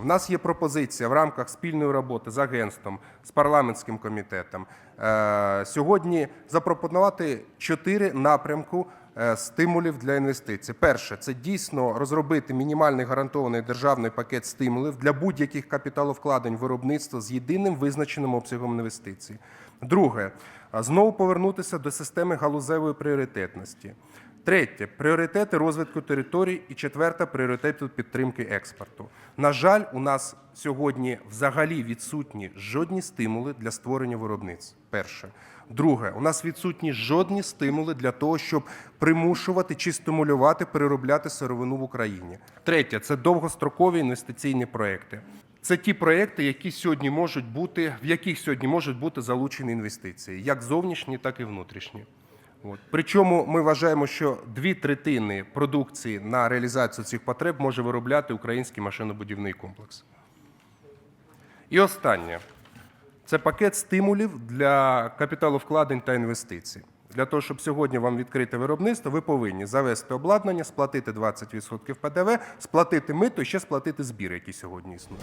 В нас є пропозиція в рамках спільної роботи з агентством, з парламентським комітетом е, сьогодні запропонувати чотири напрямку е, стимулів для інвестицій. Перше, це дійсно розробити мінімальний гарантований державний пакет стимулів для будь-яких капіталовкладень в виробництво з єдиним визначеним обсягом інвестицій. Друге, знову повернутися до системи галузевої пріоритетності. Третє пріоритети розвитку територій. І четверте пріоритети підтримки експорту. На жаль, у нас сьогодні взагалі відсутні жодні стимули для створення виробництв. Перше. Друге, у нас відсутні жодні стимули для того, щоб примушувати чи стимулювати переробляти сировину в Україні. Третє це довгострокові інвестиційні проекти. Це ті проекти, які сьогодні можуть бути, в яких сьогодні можуть бути залучені інвестиції, як зовнішні, так і внутрішні. От. Причому ми вважаємо, що дві третини продукції на реалізацію цих потреб може виробляти український машинобудівний комплекс. І останнє це пакет стимулів для капіталовкладень та інвестицій. Для того, щоб сьогодні вам відкрити виробництво, ви повинні завести обладнання, сплатити 20% ПДВ, сплатити мито і ще сплатити збір, який сьогодні існує.